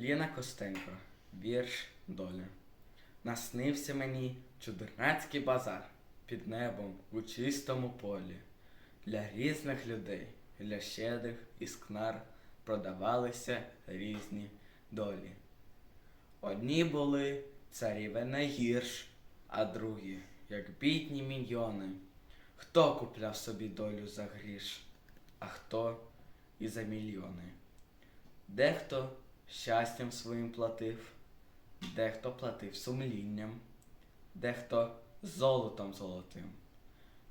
Ліна Костенко, вірш доля. Наснився мені чудернацький базар під небом у чистому полі. Для різних людей, для щедрих і скнар продавалися різні долі. Одні були царіве найгірш, а другі, як бідні міньйони. Хто купляв собі долю за гріш, а хто і за мільйони. Дехто щастям своїм платив, дехто платив сумлінням, дехто золотом золотим,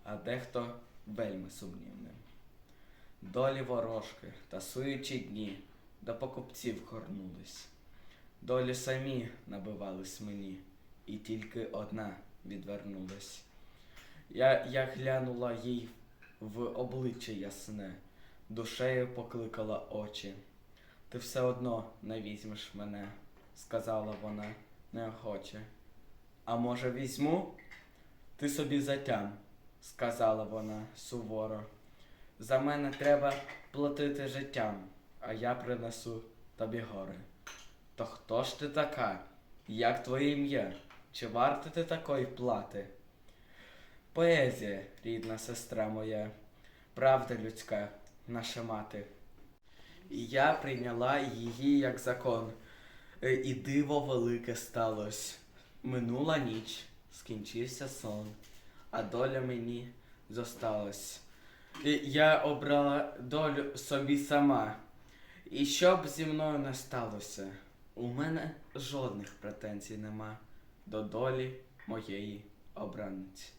а дехто вельми сумнівним. Долі ворожки та суючі дні до покупців горнулись. Долі самі набивались мені, і тільки одна відвернулась. Я, я глянула їй в обличчя ясне, душею покликала очі. Ти все одно не візьмеш мене, сказала вона неохоче. А може, візьму? Ти собі затям, сказала вона суворо. За мене треба платити життям, а я принесу тобі гори. То хто ж ти така? Як твоє ім'я? Чи варта ти такої плати? Поезія, рідна сестра моя, правда людська, наша мати. І я прийняла її як закон, Е, і диво велике сталось. Минула ніч, скінчився сон, а доля мені зосталась. Я обрала долю собі сама. І що б зі мною не сталося, у мене жодних претензій нема до долі моєї обранниці.